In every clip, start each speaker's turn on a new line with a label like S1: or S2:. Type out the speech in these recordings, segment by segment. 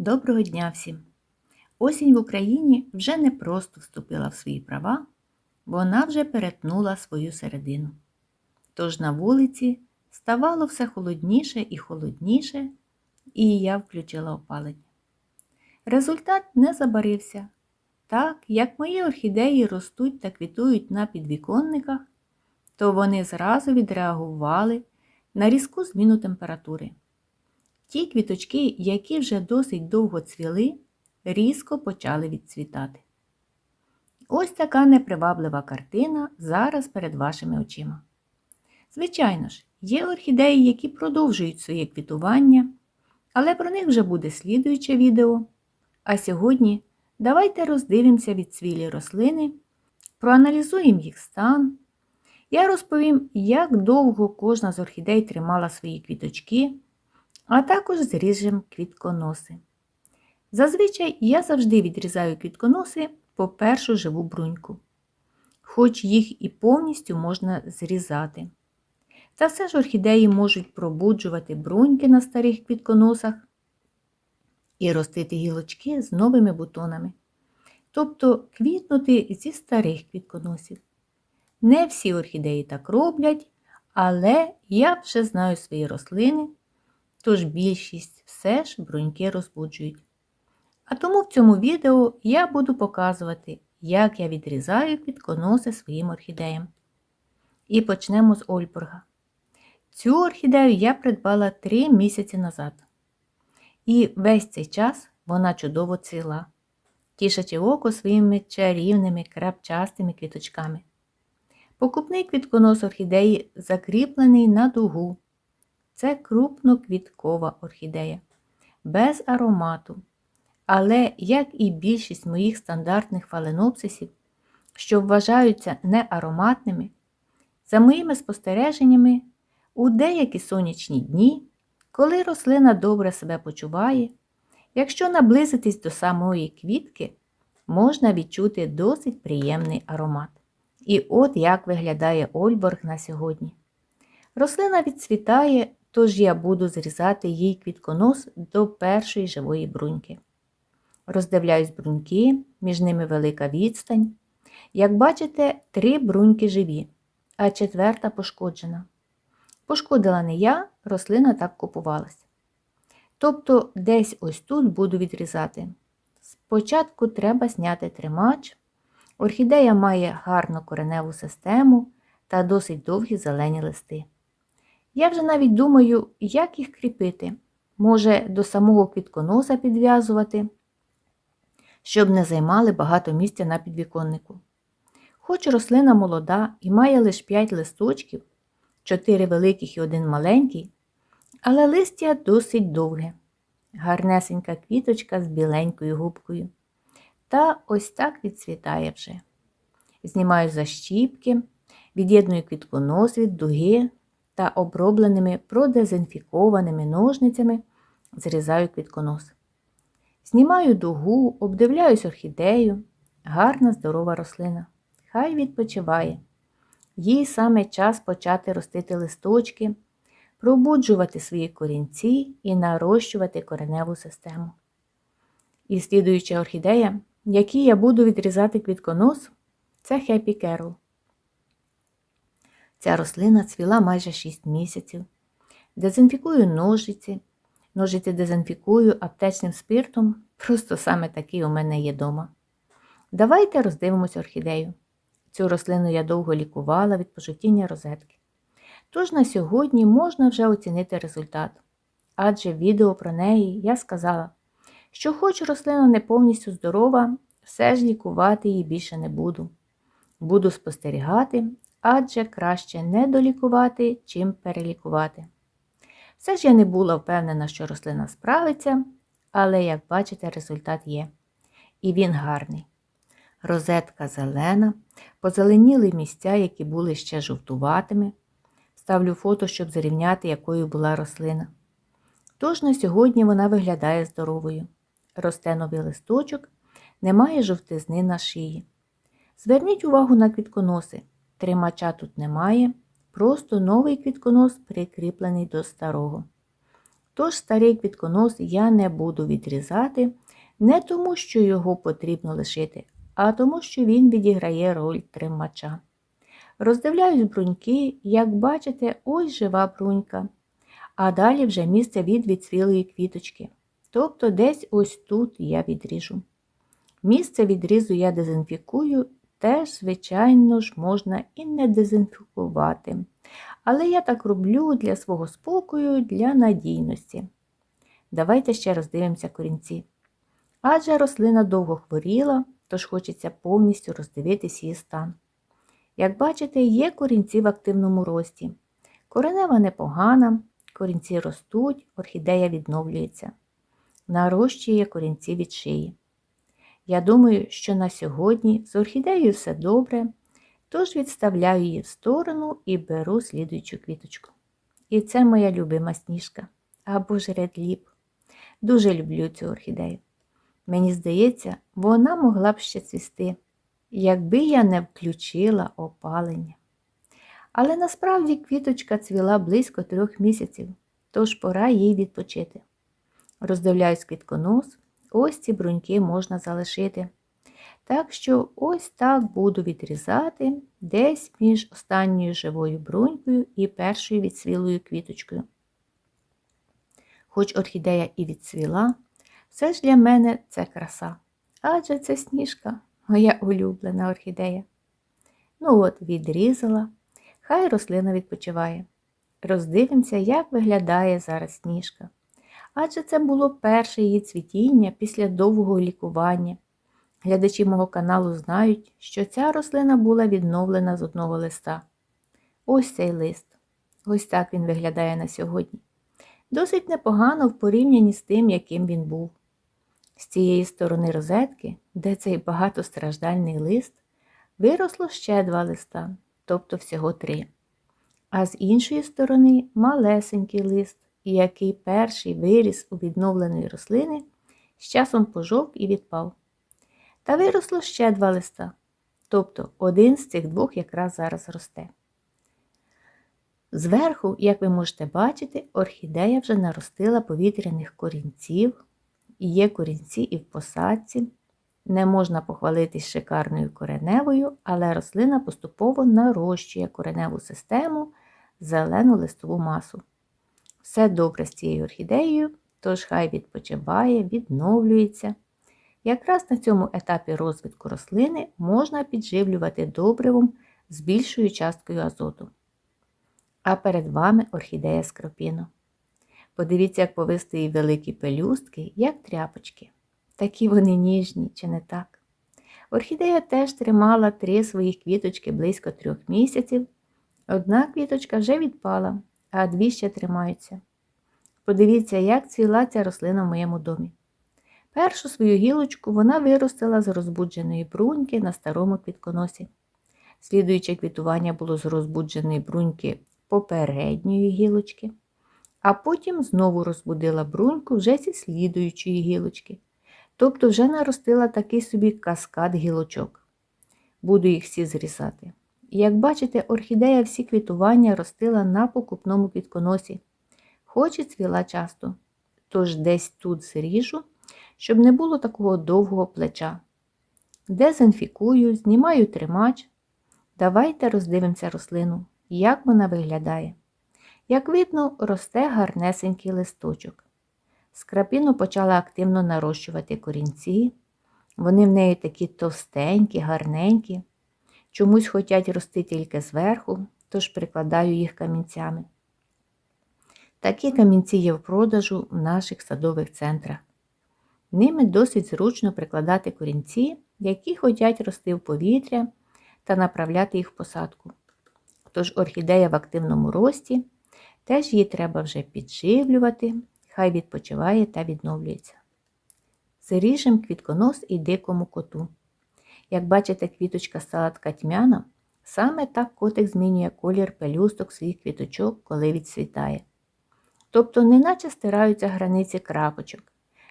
S1: Доброго дня всім! Осінь в Україні вже не просто вступила в свої права, вона вже перетнула свою середину. Тож на вулиці ставало все холодніше і холодніше, і я включила опалення. Результат не забарився. Так, як мої орхідеї ростуть та квітують на підвіконниках, то вони зразу відреагували на різку зміну температури. Ті квіточки, які вже досить довго цвіли, різко почали відцвітати. Ось така неприваблива картина зараз перед вашими очима. Звичайно ж, є орхідеї, які продовжують своє квітування, але про них вже буде слідуюче відео. А сьогодні давайте роздивимося відцвілі рослини, проаналізуємо їх стан. Я розповім, як довго кожна з орхідей тримала свої квіточки а також зріжемо квітконоси. Зазвичай я завжди відрізаю квітконоси по першу живу бруньку, хоч їх і повністю можна зрізати. Та все ж орхідеї можуть пробуджувати бруньки на старих квітконосах і ростити гілочки з новими бутонами, тобто квітнути зі старих квітконосів. Не всі орхідеї так роблять, але я вже знаю свої рослини тож більшість все ж бруньки розбуджують. А тому в цьому відео я буду показувати, як я відрізаю квітконоси своїм орхідеям. І почнемо з Ольборга. Цю орхідею я придбала 3 місяці назад. І весь цей час вона чудово цвіла, тішачи око своїми чарівними крапчастими квіточками. Покупний квітконос орхідеї закріплений на дугу це крупноквіткова орхідея, без аромату. Але, як і більшість моїх стандартних фаленопсисів, що вважаються неароматними, за моїми спостереженнями, у деякі сонячні дні, коли рослина добре себе почуває, якщо наблизитись до самої квітки, можна відчути досить приємний аромат. І от як виглядає Ольборг на сьогодні. Рослина відцвітає тож я буду зрізати їй квітконос до першої живої бруньки. Роздивляюсь бруньки, між ними велика відстань. Як бачите, три бруньки живі, а четверта пошкоджена. Пошкодила не я, рослина так купувалась. Тобто десь ось тут буду відрізати. Спочатку треба зняти тримач. Орхідея має гарну кореневу систему та досить довгі зелені листи. Я вже навіть думаю, як їх кріпити. Може, до самого квітконоса підв'язувати, щоб не займали багато місця на підвіконнику. Хоч рослина молода і має лише 5 листочків, 4 великих і один маленький, але листя досить довге, гарнесенька квіточка з біленькою губкою. Та ось так відцвітає вже. Знімаю защіпки, від'єдную квітконос від дуги та обробленими продезінфікованими ножницями зрізаю квітконос. Знімаю дугу, обдивляюсь орхідею, гарна здорова рослина. Хай відпочиває. Їй саме час почати ростити листочки, пробуджувати свої корінці і нарощувати кореневу систему. І слідуюча орхідея, якій я буду відрізати квітконос, це Happy Carol. Ця рослина цвіла майже 6 місяців. Дезінфікую ножиці. Ножиці дезінфікую аптечним спиртом, просто саме такий у мене є дома. Давайте роздивимось орхідею. Цю рослину я довго лікувала від пожовтіння розетки. Тож на сьогодні можна вже оцінити результат. Адже в відео про неї я сказала, що хоч рослина не повністю здорова, все ж лікувати її більше не буду. Буду спостерігати, адже краще не долікувати, чим перелікувати. Все ж я не була впевнена, що рослина справиться, але, як бачите, результат є. І він гарний. Розетка зелена, позеленіли місця, які були ще жовтуватими. Ставлю фото, щоб зрівняти, якою була рослина. Тож на сьогодні вона виглядає здоровою. Росте новий листочок, немає жовтизни на шиї. Зверніть увагу на квітконоси. Тримача тут немає, просто новий квітконос прикріплений до старого. Тож старий квітконос я не буду відрізати, не тому, що його потрібно лишити, а тому, що він відіграє роль тримача. Роздивляюсь бруньки, як бачите, ось жива брунька, а далі вже місце від відцвілої квіточки. Тобто десь ось тут я відріжу. Місце відрізу я дезінфікую, теж, звичайно ж, можна і не дезінфікувати. Але я так роблю для свого спокою, для надійності. Давайте ще роздивимося корінці. Адже рослина довго хворіла, тож хочеться повністю роздивитись її стан. Як бачите, є корінці в активному рості. Коренева непогана, корінці ростуть, орхідея відновлюється. Нарощує корінці від шиї. Я думаю, що на сьогодні з орхідеєю все добре, тож відставляю її в сторону і беру слідуючу квіточку. І це моя любима сніжка або ж редліп. Дуже люблю цю орхідею. Мені здається, вона могла б ще цвісти, якби я не включила опалення. Але насправді квіточка цвіла близько трьох місяців, тож пора їй відпочити. Роздивляюсь квітконос, ось ці бруньки можна залишити. Так що ось так буду відрізати десь між останньою живою брунькою і першою відсвілою квіточкою. Хоч орхідея і відсвіла, все ж для мене це краса. Адже це сніжка, моя улюблена орхідея. Ну от, відрізала, хай рослина відпочиває. Роздивимося, як виглядає зараз сніжка. Адже це було перше її цвітіння після довгого лікування. Глядачі мого каналу знають, що ця рослина була відновлена з одного листа. Ось цей лист. Ось так він виглядає на сьогодні. Досить непогано в порівнянні з тим, яким він був. З цієї сторони розетки, де цей багатостраждальний лист, виросло ще два листа, тобто всього три. А з іншої сторони малесенький лист, який перший виріс у відновленої рослини, з часом пожовк і відпав. Та виросло ще два листа, тобто один з цих двох якраз зараз росте. Зверху, як ви можете бачити, орхідея вже наростила повітряних корінців, є корінці і в посадці. Не можна похвалитись шикарною кореневою, але рослина поступово нарощує кореневу систему, зелену листову масу. Все добре з цією орхідеєю, тож хай відпочиває, відновлюється. Якраз на цьому етапі розвитку рослини можна підживлювати добривом з більшою часткою азоту. А перед вами орхідея скропіно. Подивіться, як повисти її великі пелюстки, як тряпочки. Такі вони ніжні, чи не так? Орхідея теж тримала три своїх квіточки близько трьох місяців. Одна квіточка вже відпала, а дві ще тримаються. Подивіться, як цвіла ця рослина в моєму домі. Першу свою гілочку вона виростила з розбудженої бруньки на старому квітконосі. Слідуюче квітування було з розбудженої бруньки попередньої гілочки, а потім знову розбудила бруньку вже зі слідуючої гілочки. Тобто вже наростила такий собі каскад гілочок. Буду їх всі зрізати. Як бачите, орхідея всі квітування ростила на покупному квітконосі, хоч і цвіла часто. Тож десь тут зріжу, щоб не було такого довгого плеча. Дезінфікую, знімаю тримач. Давайте роздивимося рослину, як вона виглядає. Як видно, росте гарнесенький листочок. Скрапіну почала активно нарощувати корінці. Вони в неї такі товстенькі, гарненькі. Чомусь хочуть рости тільки зверху, тож прикладаю їх камінцями. Такі камінці є в продажу в наших садових центрах. Ними досить зручно прикладати корінці, які хочуть рости в повітря та направляти їх в посадку. Тож орхідея в активному рості, теж її треба вже підживлювати, хай відпочиває та відновлюється. Заріжем квітконос і дикому коту. Як бачите, квіточка стала така тьмяна, саме так котик змінює колір пелюсток своїх квіточок, коли відцвітає. Тобто, неначе стираються границі крапочок,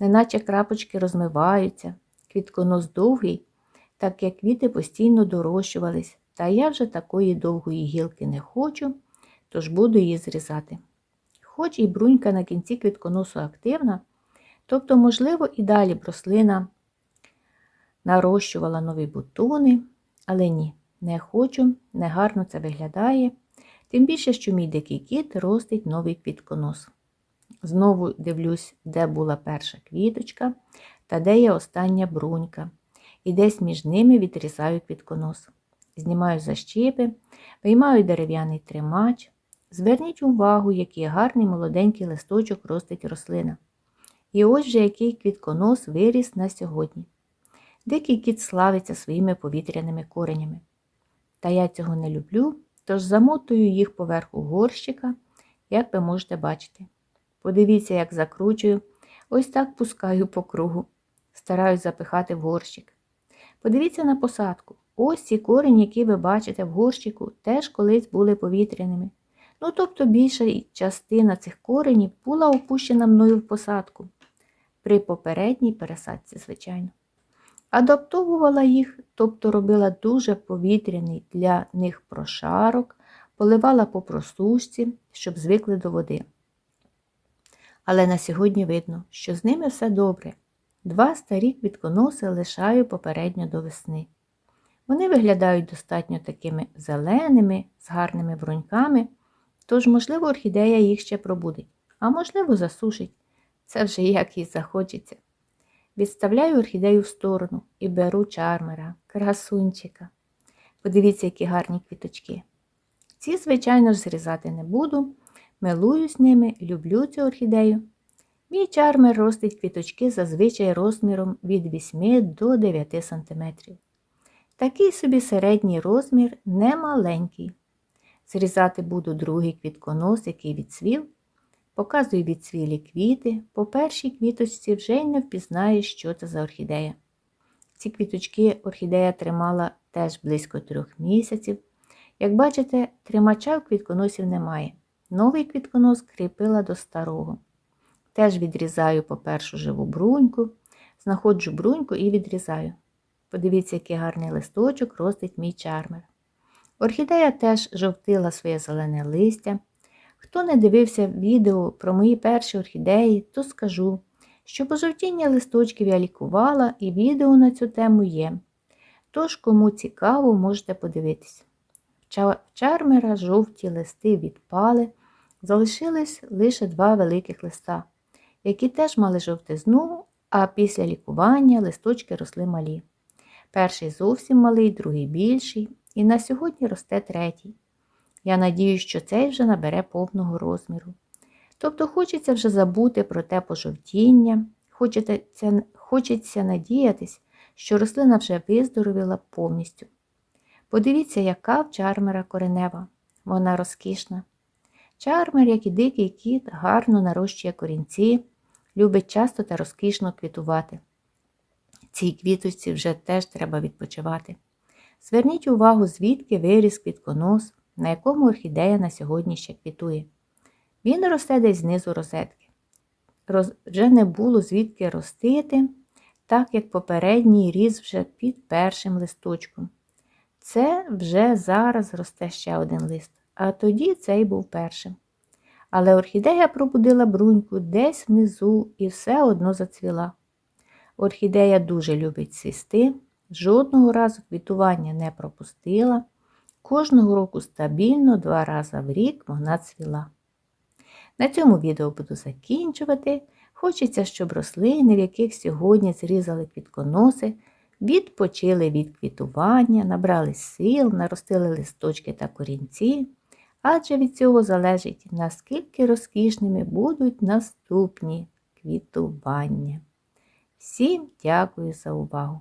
S1: неначе крапочки розмиваються, квітконос довгий, так як квіти постійно дорощувались, та я вже такої довгої гілки не хочу, тож буду її зрізати. хоч і брунька на кінці квітконосу активна, тобто, можливо, і далі б рослина нарощувала нові бутони, але ні, не хочу, негарно це виглядає. Тим більше, що мій дикий кіт ростить новий квітконос. Знову дивлюсь, де була перша квіточка та де є остання брунька, і десь між ними відрізаю квітконос. Знімаю защіпи, виймаю дерев'яний тримач. Зверніть увагу, який гарний молоденький листочок ростить рослина. І ось же який квітконос виріс на сьогодні. Дикий кіт славиться своїми повітряними коренями. Та я цього не люблю, тож замотую їх поверху горщика, як ви можете бачити. Подивіться, як закручую, ось так пускаю по кругу, стараюсь запихати в горщик. Подивіться на посадку. Ось ці корені, які ви бачите в горщику, теж колись були повітряними. Ну, тобто більша частина цих коренів була опущена мною в посадку при попередній пересадці, звичайно. Адаптовувала їх, тобто робила дуже повітряний для них прошарок, поливала по просушці, щоб звикли до води. Але на сьогодні видно, що з ними все добре. Два старі квітконоси лишаю попередньо до весни. Вони виглядають достатньо такими зеленими, з гарними бруньками, тож, можливо, орхідея їх ще пробудить, а можливо, засушить. Це вже як їй захочеться. Відставляю орхідею в сторону і беру чармера, красунчика. Подивіться, які гарні квіточки. Ці, звичайно ж, зрізати не буду. Милуюсь ними, люблю цю орхідею. Мій чармер ростить квіточки зазвичай розміром від 8 до 9 см. Такий собі середній розмір немаленький. Зрізати буду другий квітконос, який відцвів. Показую відцвілі квіти. По першій квіточці вже й не впізнаєш, що це за орхідея. Ці квіточки орхідея тримала теж близько трьох місяців. Як бачите, тримача в квітконосів немає. Новий квітконос кріпила до старого. Теж відрізаю по живу бруньку, знаходжу бруньку і відрізаю. Подивіться, який гарний листочок ростить мій чармер. Орхідея теж жовтила своє зелене листя. Хто не дивився відео про мої перші орхідеї, то скажу, що пожовтіння листочків я лікувала і відео на цю тему є. Тож, кому цікаво, можете подивитись. В чармера жовті листи відпали, залишились лише два великих листа, які теж мали жовтизну, а після лікування листочки росли малі. Перший зовсім малий, другий більший, і на сьогодні росте третій. Я надіюсь, що цей вже набере повного розміру. Тобто хочеться вже забути про те пожовтіння, хочеться, хочеться надіятись, що рослина вже виздоровіла повністю. Подивіться, яка в чармера коренева, вона розкішна. Чармер, як і дикий кіт, гарно нарощує корінці, любить часто та розкішно квітувати. Цій квіточці вже теж треба відпочивати. Зверніть увагу, звідки виріс квітконос, на якому орхідея на сьогодні ще квітує. Він росте десь знизу розетки. Роз... Вже не було звідки ростити, так як попередній ріс вже під першим листочком. Це вже зараз росте ще один лист, а тоді цей був першим. Але орхідея пробудила бруньку десь внизу і все одно зацвіла. Орхідея дуже любить цвісти, жодного разу квітування не пропустила. Кожного року стабільно два рази в рік вона цвіла. На цьому відео буду закінчувати. Хочеться, щоб рослини, в яких сьогодні зрізали квітконоси, відпочили від квітування, набрали сил, наростили листочки та корінці, адже від цього залежить, наскільки розкішними будуть наступні квітування. Всім дякую за увагу!